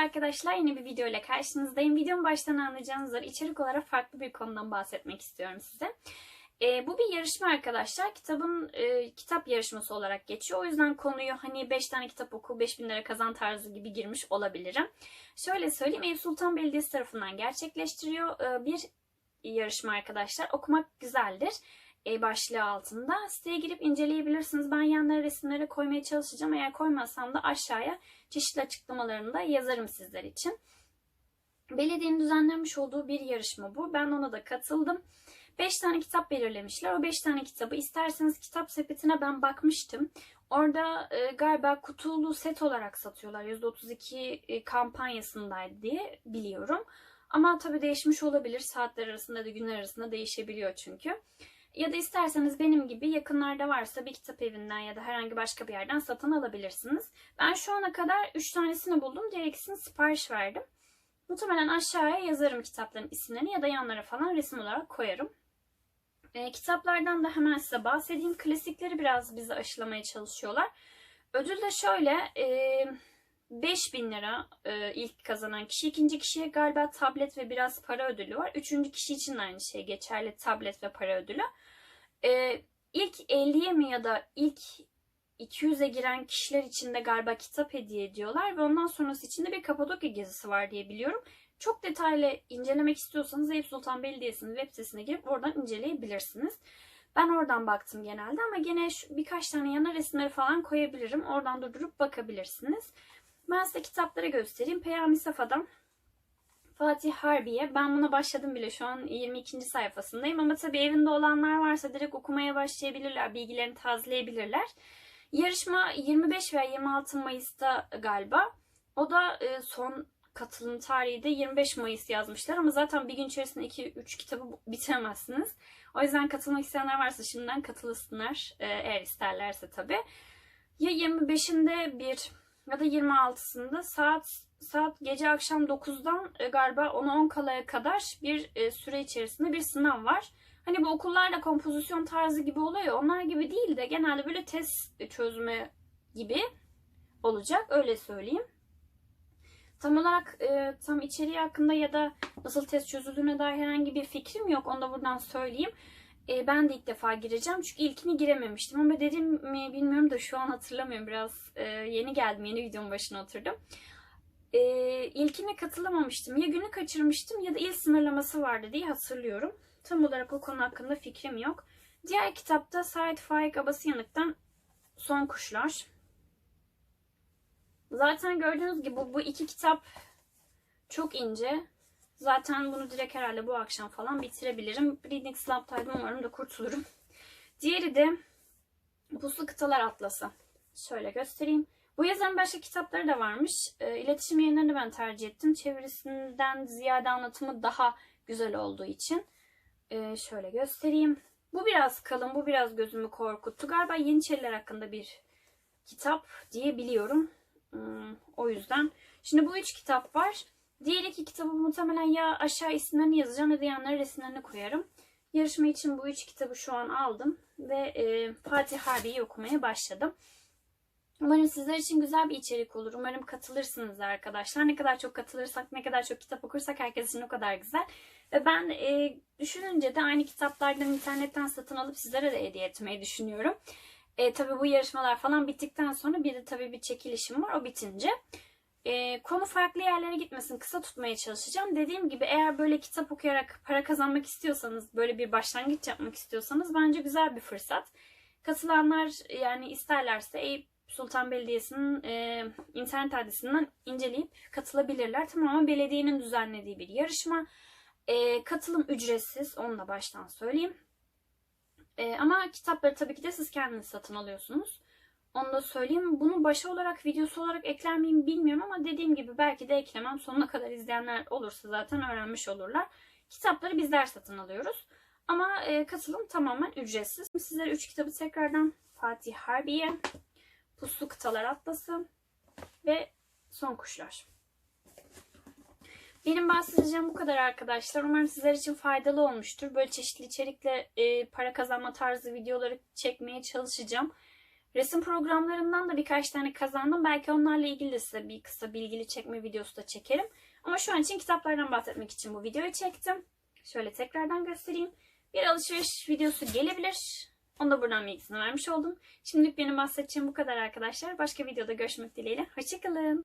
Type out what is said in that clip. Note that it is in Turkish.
arkadaşlar yeni bir video ile karşınızdayım. Videonun baştan anlayacağınız üzere içerik olarak farklı bir konudan bahsetmek istiyorum size. Ee, bu bir yarışma arkadaşlar. Kitabın e, kitap yarışması olarak geçiyor. O yüzden konuyu hani 5 tane kitap oku 5000 lira kazan tarzı gibi girmiş olabilirim. Şöyle söyleyeyim Eyüp Sultan Belediyesi tarafından gerçekleştiriyor ee, bir yarışma arkadaşlar. Okumak güzeldir e, başlığı altında. Siteye girip inceleyebilirsiniz. Ben yanlara resimleri koymaya çalışacağım. Eğer koymazsam da aşağıya çeşitli açıklamalarını da yazarım sizler için. Belediyenin düzenlenmiş olduğu bir yarışma bu. Ben ona da katıldım. 5 tane kitap belirlemişler. O 5 tane kitabı isterseniz kitap sepetine ben bakmıştım. Orada e, galiba kutulu set olarak satıyorlar. %32 e, kampanyasındaydı diye biliyorum. Ama tabii değişmiş olabilir. Saatler arasında da günler arasında değişebiliyor çünkü. Ya da isterseniz benim gibi yakınlarda varsa bir kitap evinden ya da herhangi başka bir yerden satın alabilirsiniz. Ben şu ana kadar 3 tanesini buldum. Diğer ikisini sipariş verdim. Muhtemelen aşağıya yazarım kitapların isimlerini ya da yanlara falan resim olarak koyarım. E, kitaplardan da hemen size bahsedeyim. Klasikleri biraz bizi aşılamaya çalışıyorlar. Ödül de şöyle... E, 5000 lira e, ilk kazanan kişi. ikinci kişiye galiba tablet ve biraz para ödülü var. Üçüncü kişi için de aynı şey geçerli. Tablet ve para ödülü. E, ilk 50'ye mi ya da ilk 200'e giren kişiler için de galiba kitap hediye ediyorlar. Ve ondan sonrası için de bir Kapadokya gezisi var diye biliyorum. Çok detaylı incelemek istiyorsanız Eyüp Sultan Belediyesi'nin web sitesine girip oradan inceleyebilirsiniz. Ben oradan baktım genelde ama gene birkaç tane yana resimleri falan koyabilirim. Oradan durdurup bakabilirsiniz. Ben size kitapları göstereyim. Peyami Safa'dan Fatih Harbiye. Ben buna başladım bile şu an 22. sayfasındayım. Ama tabii evinde olanlar varsa direkt okumaya başlayabilirler. Bilgilerini tazeleyebilirler. Yarışma 25 veya 26 Mayıs'ta galiba. O da e, son katılım tarihi de 25 Mayıs yazmışlar. Ama zaten bir gün içerisinde 2-3 kitabı bitiremezsiniz. O yüzden katılmak isteyenler varsa şimdiden katılsınlar. E, eğer isterlerse tabii. Ya 25'inde bir ya da 26'sında saat saat gece akşam 9'dan e, galiba 10'a 10 kalaya kadar bir e, süre içerisinde bir sınav var. Hani bu okullarda kompozisyon tarzı gibi oluyor. Onlar gibi değil de genelde böyle test çözme gibi olacak. Öyle söyleyeyim. Tam olarak e, tam içeriği hakkında ya da nasıl test çözüldüğüne dair herhangi bir fikrim yok. Onu da buradan söyleyeyim. E, ben de ilk defa gireceğim. Çünkü ilkini girememiştim. Ama dedim mi bilmiyorum da şu an hatırlamıyorum. Biraz e, yeni geldim. Yeni videonun başına oturdum. E, ilkine katılamamıştım. Ya günü kaçırmıştım ya da il sınırlaması vardı diye hatırlıyorum. Tam olarak o konu hakkında fikrim yok. Diğer kitapta Said Faik Abasıyanık'tan Son Kuşlar. Zaten gördüğünüz gibi bu, iki kitap çok ince. Zaten bunu direkt herhalde bu akşam falan bitirebilirim. Reading Slab'taydım umarım da kurtulurum. Diğeri de Puslu Kıtalar Atlası. Şöyle göstereyim. Bu yazarın başka kitapları da varmış. E, iletişim yayınlarını ben tercih ettim. Çevirisinden ziyade anlatımı daha güzel olduğu için. E, şöyle göstereyim. Bu biraz kalın, bu biraz gözümü korkuttu. Galiba Yeniçeriler hakkında bir kitap diye biliyorum. Hmm, o yüzden. Şimdi bu üç kitap var. Diğer iki kitabı muhtemelen ya aşağı isimlerini yazacağım ya da yanlara resimlerini koyarım. Yarışma için bu üç kitabı şu an aldım ve e, Fatih Harbi'yi okumaya başladım. Umarım sizler için güzel bir içerik olur. Umarım katılırsınız arkadaşlar. Ne kadar çok katılırsak, ne kadar çok kitap okursak herkes için o kadar güzel. Ve ben e, düşününce de aynı kitaplardan internetten satın alıp sizlere de hediye etmeyi düşünüyorum. E, tabii bu yarışmalar falan bittikten sonra bir de tabii bir çekilişim var. O bitince e, konu farklı yerlere gitmesin. Kısa tutmaya çalışacağım. Dediğim gibi eğer böyle kitap okuyarak para kazanmak istiyorsanız, böyle bir başlangıç yapmak istiyorsanız bence güzel bir fırsat. Katılanlar yani isterlerse Eyüp Sultan Belediyesi'nin e, internet adresinden inceleyip katılabilirler. Tamamen belediyenin düzenlediği bir yarışma. E, katılım ücretsiz. Onu da baştan söyleyeyim. E, ama kitapları tabii ki de siz kendiniz satın alıyorsunuz. Onu da söyleyeyim. Bunu başa olarak, videosu olarak ekler miyim bilmiyorum ama dediğim gibi belki de eklemem. Sonuna kadar izleyenler olursa zaten öğrenmiş olurlar. Kitapları bizler satın alıyoruz. Ama e, katılım tamamen ücretsiz. Sizlere 3 kitabı tekrardan Fatih Harbiye, Puslu Kıtalar Atlası ve Son Kuşlar. Benim bahsedeceğim bu kadar arkadaşlar. Umarım sizler için faydalı olmuştur. Böyle çeşitli içerikle e, para kazanma tarzı videoları çekmeye çalışacağım. Resim programlarından da birkaç tane kazandım. Belki onlarla ilgili de size bir kısa bilgili çekme videosu da çekerim. Ama şu an için kitaplardan bahsetmek için bu videoyu çektim. Şöyle tekrardan göstereyim. Bir alışveriş videosu gelebilir. Onu da buradan bilgisini vermiş oldum. Şimdilik benim bahsedeceğim bu kadar arkadaşlar. Başka videoda görüşmek dileğiyle. Hoşçakalın.